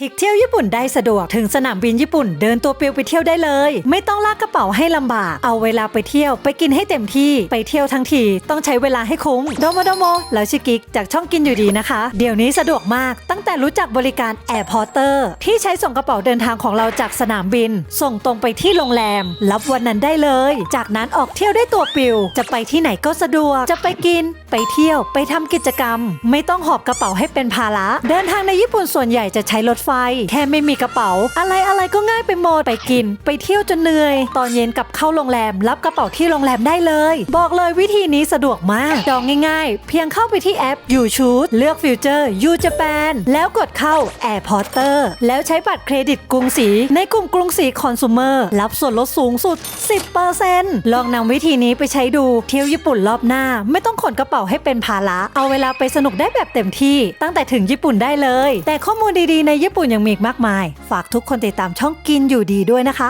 ทิกเที่ยวญี่ปุ่นได้สะดวกถึงสนามบินญี่ปุ่นเดินตัวเปลียวไปเที่ยวได้เลย ไม่ต้องลากกระเป๋าให้ลำบาก เอาเวลาไปเที่ยวไปกินให้เต็มที่ไปเที่ยวทั้งทีต้องใช้เวลาให้คุ้มโดโมโดโมแล้วชิกิกจากช่องกินอยู่ดีนะคะ เดี๋ยวนี้สะดวกมากตั้งแต่รู้จักบริการแอร์พอร์เตอร์ที่ใช้ส่งกระเป๋าเดินทางของเราจากสนามบิน ส่งตรงไปที่โรงแรม รับวันนั้นได้เลย จากนั้นออกเที่ยวได้ตัวปลิวจะไปที่ไหนก็สะดวกจะไปกิน ไปเที่ยวไปทำกิจกรรม ไม่ต้องหอบกระเป๋าให้เป็นภาระ เดินทางในญี่ปุ่นส่วนใหญ่จะใช้รถไฟ แค่ไม่มีกระเป๋า อะไรอะไรก็ง่ายไปหมดไปกิน ไปเที่ยวจนเหนื่อย ตอนเย็นกลับเข้าโรงแรม รับกระเป๋าที่โรงแรมได้เลย บอกเลยวิธีนี้สะดวกมากจองง่ายๆ เพียงเข้าไปที่แอป You Choose เลือกฟิวเจอร์ You Japan แล้วกดเข้า Air Porter แล้วใช้บัตรเครดิตกรุงศรีในกลุ่มกรุงศรีคอน sumer รับส่วนลดสูงสุด 10%ลองนำวิธีนี้ไปใช้ดูเที่ยวญี่ปุ่นรอบหน้า ไม่ต้องขนกระเป๋าให้เป็นภาระเอาเวลาไปสนุกได้แบบเต็มที่ ตั้งแต่ถึงญี่ปุ่นได้เลย แต่ข้อมูลดีๆในญี่ปุ่นยังมีอีกมากมาย ฝากทุกคนติดตามช่องกินอยู่ดีด้วยนะคะ